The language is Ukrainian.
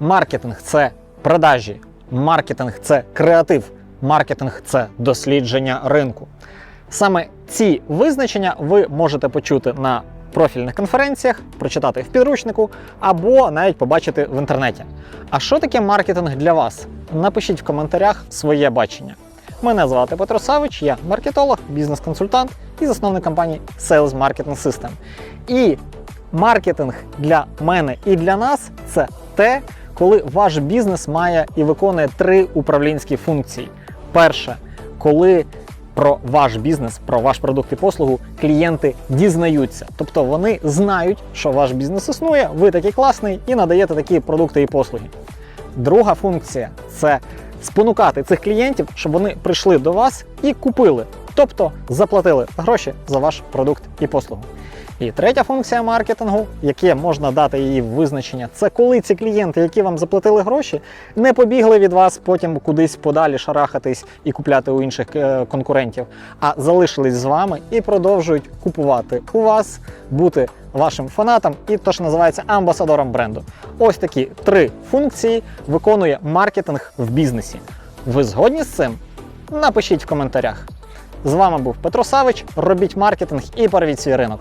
Маркетинг це продажі, маркетинг це креатив, маркетинг це дослідження ринку. Саме ці визначення ви можете почути на профільних конференціях, прочитати в підручнику або навіть побачити в інтернеті. А що таке маркетинг для вас? Напишіть в коментарях своє бачення. Мене звати Петро Савич, я маркетолог, бізнес-консультант і засновник компанії Sales Marketing System. І маркетинг для мене і для нас це те, коли ваш бізнес має і виконує три управлінські функції. Перше, коли про ваш бізнес, про ваш продукт і послугу клієнти дізнаються. Тобто вони знають, що ваш бізнес існує, ви такий класний і надаєте такі продукти і послуги. Друга функція це спонукати цих клієнтів, щоб вони прийшли до вас і купили, тобто заплатили гроші за ваш продукт і послугу. І третя функція маркетингу, яке можна дати її визначення, це коли ці клієнти, які вам заплатили гроші, не побігли від вас потім кудись подалі шарахатись і купляти у інших е, конкурентів, а залишились з вами і продовжують купувати у вас, бути вашим фанатом і то, що називається амбасадором бренду. Ось такі три функції виконує маркетинг в бізнесі. Ви згодні з цим? Напишіть в коментарях. З вами був Петро Савич. Робіть маркетинг і порвіть свій ринок.